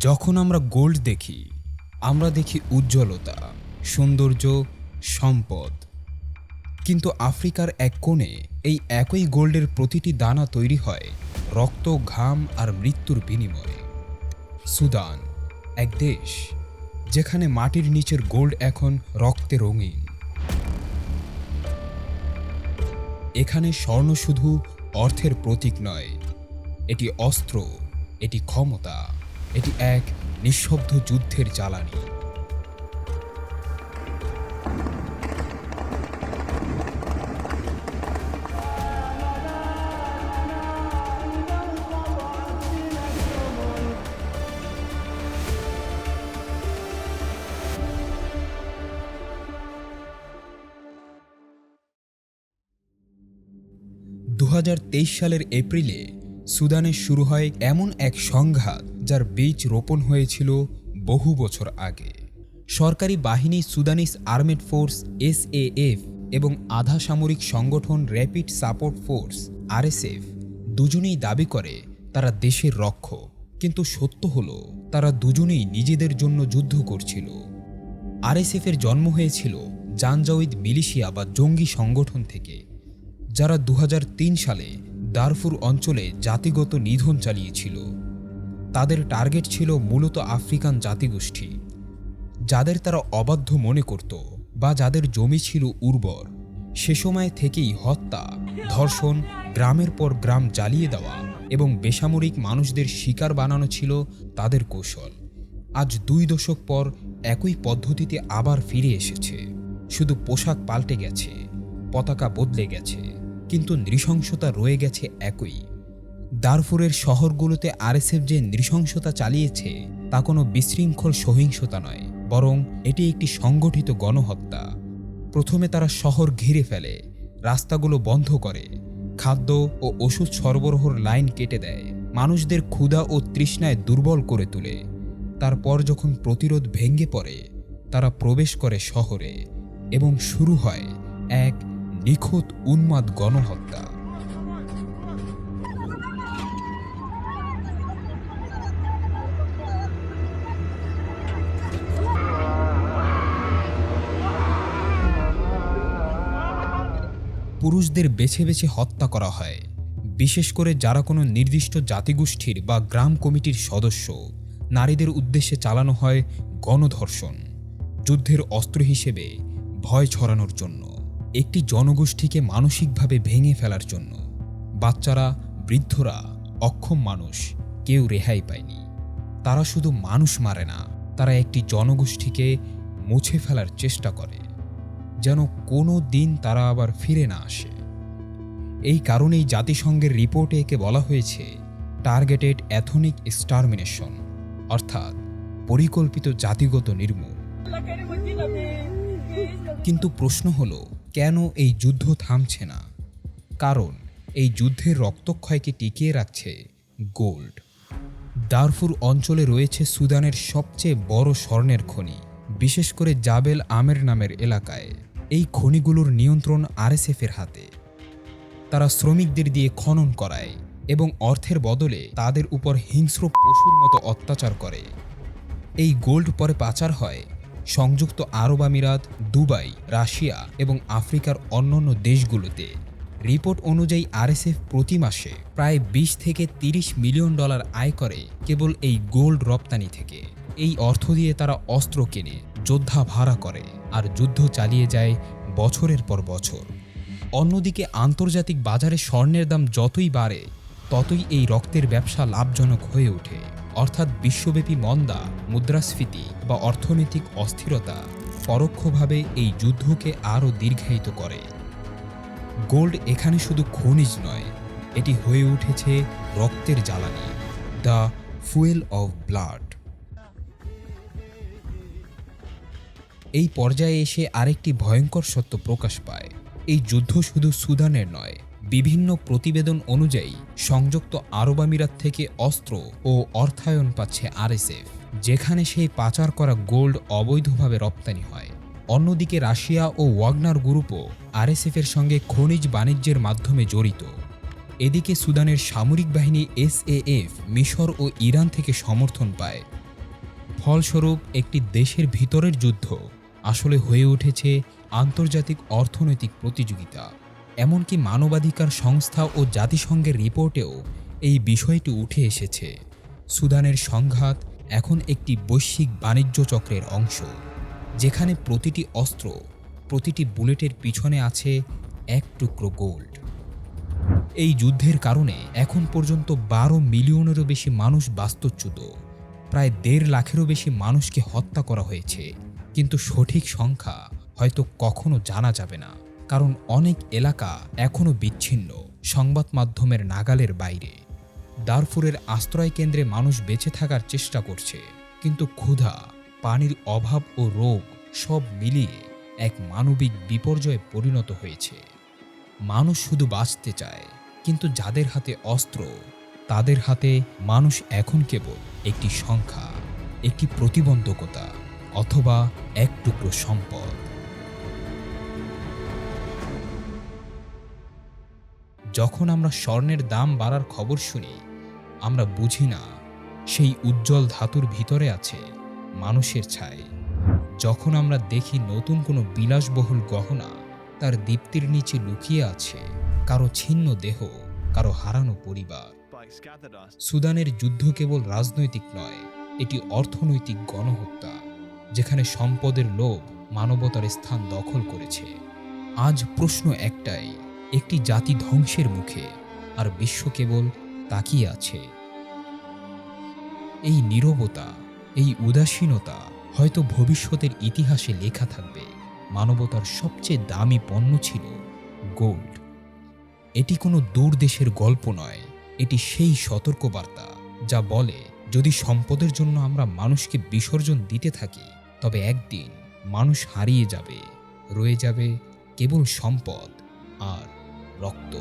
যখন আমরা গোল্ড দেখি, আমরা দেখি উজ্জ্বলতা, সৌন্দর্য, সম্পদ। কিন্তু আফ্রিকার এক কোণে এই একই গোল্ডের প্রতিটি দানা তৈরি হয় রক্ত, ঘাম আর মৃত্যুর বিনিময়ে। সুদান, এক দেশ, যেখানে মাটির নিচের গোল্ড এখন রক্তে রঙিন। এখানে স্বর্ণ শুধু অর্থের প্রতীক নয়, এটি অস্ত্র, এটি ক্ষমতা। এটি এক নিঃশব্দ যুদ্ধের জ্বালানি। দু হাজার তেইশ সালের এপ্রিলে সুদানে শুরু হয় এমন এক সংঘাত যার বীজ রোপণ হয়েছিল বহু বছর আগে। সরকারি বাহিনী সুদানিস আর্মেড ফোর্স, এসএএফ এবং আধা সামরিক সংগঠন র্যাপিড সাপোর্ট ফোর্স, আরএসএফ দুজনেই দাবি করে তারা দেশের রক্ষক। কিন্তু সত্য হলো, তারা দুজনেই নিজেদের জন্য যুদ্ধ করছিল। আরএসএফের জন্ম হয়েছিল জানজাউদ মিলিশিয়া বা জঙ্গি সংগঠন থেকে, যারা দু হাজার তিন সালে দারফুর অঞ্চলে জাতিগত নিধন চালিয়েছিল। তাদের টার্গেট ছিল মূলত আফ্রিকান জাতিগোষ্ঠী, যাদের তারা অবাধ্য মনে করত বা যাদের জমি ছিল উর্বর। সে সময় থেকেই হত্যা, ধর্ষণ, গ্রামের পর গ্রাম জ্বালিয়ে দেওয়া এবং বেসামরিক মানুষদের শিকার বানানো ছিল তাদের কৌশল। আজ দুই দশক পর একই পদ্ধতিতে আবার ফিরে এসেছে। শুধু পোশাক পাল্টে গেছে, পতাকা বদলে গেছে। কিন্তু নৃশংসতা রয়ে গেছে একই। দারফুরের শহরগুলোতে আরএসএফ যে নৃশংসতা চালিয়েছে, তা কোনো বিশৃঙ্খল সহিংসতা নয়, বরং এটি একটি সংগঠিত গণহত্যা। প্রথমে তারা শহর ঘিরে ফেলে, রাস্তাগুলো বন্ধ করে, খাদ্য ও ওষুধ সরবরাহর লাইন কেটে দেয়, মানুষদের ক্ষুধা ও তৃষ্ণায় দুর্বল করে তোলে। তারপর যখন প্রতিরোধ ভেঙে পড়ে, তারা প্রবেশ করে শহরে এবং শুরু হয় এক নিখুঁত উন্মাদ গণহত্যা। পুরুষদের বেছে বেছে হত্যা করা হয়। বিশেষ করে যারা কোনো নির্দিষ্ট জাতিগোষ্ঠীর বা গ্রাম কমিটির সদস্য, নারীদের উদ্দেশ্যে চালানো হয় গণধর্ষণ, যুদ্ধের অস্ত্র হিসেবে ভয় ছড়ানোর জন্য। একটি জনগোষ্ঠীকে মানসিকভাবে ভেঙে ফেলার জন্য। বাচ্চারা, বৃদ্ধরা, অক্ষম মানুষ, কেউ রেহাই পায়নি। তারা শুধু মানুষ মারে না, তারা একটি জনগোষ্ঠীকে মুছে ফেলার চেষ্টা করে। যেন কোনো দিন তারা আবার ফিরে না আসে। এই কারণেই জাতিসংঘের রিপোর্টে একে বলা হয়েছে, টার্গেটেড অ্যাথনিক স্টারমিনেশন অর্থাৎ পরিকল্পিত জাতিগত নির্মূল। কিন্তু প্রশ্ন হলো কেন এই যুদ্ধ থামছে না? কারণ এই যুদ্ধের রক্তক্ষয়কে টিকিয়ে রাখছে গোল্ড। দারফুর অঞ্চলে রয়েছে সুদানের সবচেয়ে বড় স্বর্ণের খনি, বিশেষ করে জাবেল আমের নামের এলাকায়। এই খনিগুলোর নিয়ন্ত্রণ আরএসএফের হাতে। তারা শ্রমিকদের দিয়ে খনন করায় এবং অর্থের বদলে তাদের উপর হিংস্র পশুর মতো অত্যাচার করে। এই গোল্ড পরে পাচার হয় সংযুক্ত আরব আমিরাত, দুবাই, রাশিয়া এবং আফ্রিকার অন্যান্য দেশগুলোতে। রিপোর্ট অনুযায়ী আরএসএফ প্রতি মাসে প্রায় ২০ থেকে ৩০ মিলিয়ন ডলার আয় করে কেবল এই গোল্ড রপ্তানি থেকে। এই অর্থ দিয়ে তারা অস্ত্র কেনে, যোদ্ধা ভাড়া করে আর যুদ্ধ চালিয়ে যায় বছরের পর বছর। অন্যদিকে আন্তর্জাতিক বাজারে স্বর্ণের দাম যতই বাড়ে, ততই এই রক্তের ব্যবসা লাভজনক হয়ে ওঠে। অর্থাৎ বিশ্বব্যাপী মন্দা, মুদ্রাস্ফীতি বা অর্থনৈতিক অস্থিরতা পরোক্ষভাবে এই যুদ্ধকে আরও দীর্ঘায়িত করে। গোল্ড এখানে শুধু খনিজ নয়, এটি হয়ে উঠেছে রক্তের জ্বালানি, দ্য ফুয়েল অফ ব্লাড। এই পর্যায়ে এসে আরেকটি ভয়ঙ্কর সত্য প্রকাশ পায়। এই যুদ্ধ শুধু সুদানের নয় বিভিন্ন প্রতিবেদন অনুযায়ী সংযুক্ত আরব আমিরাত থেকে অস্ত্র ও অর্থায়ন পাচ্ছে আরএসএফ, যেখানে সেই পাচার করা গোল্ড অবৈধভাবে রপ্তানি হয়। অন্যদিকে রাশিয়া ও ওয়াগনার গ্রুপও আরএসএফের সঙ্গে খনিজ বাণিজ্যের মাধ্যমে জড়িত। এদিকে সুদানের সামরিক বাহিনী এসএএফ, মিশর ও ইরান থেকে সমর্থন পায়। ফলস্বরূপ, একটি দেশের ভিতরের যুদ্ধ আসলে হয়ে উঠেছে আন্তর্জাতিক অর্থনৈতিক প্রতিযোগিতা। এমনকি মানবাধিকার সংস্থা ও জাতিসংঘের রিপোর্টেও এই বিষয়টি উঠে এসেছে। সুদানের সংঘাত এখন একটি বৈশ্বিক বাণিজ্য চক্রের অংশ, যেখানে প্রতিটি অস্ত্র, প্রতিটি বুলেটের পিছনে আছে এক টুকরো গোল্ড। এই যুদ্ধের কারণে এখন পর্যন্ত বারো মিলিয়নেরও বেশি মানুষ বাস্তুচ্যুত, প্রায় দেড় লাখেরও বেশি মানুষকে হত্যা করা হয়েছে, কিন্তু সঠিক সংখ্যা হয়তো কখনো জানা যাবে না। কারণ অনেক এলাকা এখনও বিচ্ছিন্ন। সংবাদ মাধ্যমের নাগালের বাইরে। দারফুরের আশ্রয় কেন্দ্রে মানুষ বেঁচে থাকার চেষ্টা করছে। কিন্তু ক্ষুধা, পানির অভাব ও রোগ সব মিলিয়ে এক মানবিক বিপর্যয়ে পরিণত হয়েছে। মানুষ শুধু বাঁচতে চায়, কিন্তু যাদের হাতে অস্ত্র, তাদের হাতে মানুষ এখন কেবল একটি সংখ্যা, একটি প্রতিবন্ধকতা অথবা এক টুকরো সম্পদ। যখন আমরা স্বর্ণের দাম বাড়ার খবর শুনি, আমরা বুঝি না, সেই উজ্জ্বল ধাতুর ভিতরে আছে মানুষের ছায় যখন আমরা দেখি নতুন কোনো বিলাসবহুল গহনা, তার দীপ্তির নিচে লুকিয়ে আছে কারও ছিন্ন দেহ, কারও হারানো পরিবার। সুদানের যুদ্ধ কেবল রাজনৈতিক নয়, এটি অর্থনৈতিক গণহত্যা, যেখানে সম্পদের লোভ মানবতার স্থান দখল করেছে। আজ প্রশ্ন একটাই একটি জাতি ধ্বংসের মুখে, আর বিশ্ব কেবল তাকিয়ে আছে। এই নীরবতা, এই উদাসীনতা হয়তো ভবিষ্যতের ইতিহাসে লেখা থাকবে। মানবতার সবচেয়ে দামি পণ্য ছিল গোল্ড। এটি কোনো দূর দেশের গল্প নয়, এটি সেই সতর্কবার্তা যা বলে, যদি সম্পদের জন্য আমরা মানুষকে বিসর্জন দিতে থাকি, তবে একদিন মানুষ হারিয়ে যাবে, রয়ে যাবে কেবল সম্পদ আর রক্ত।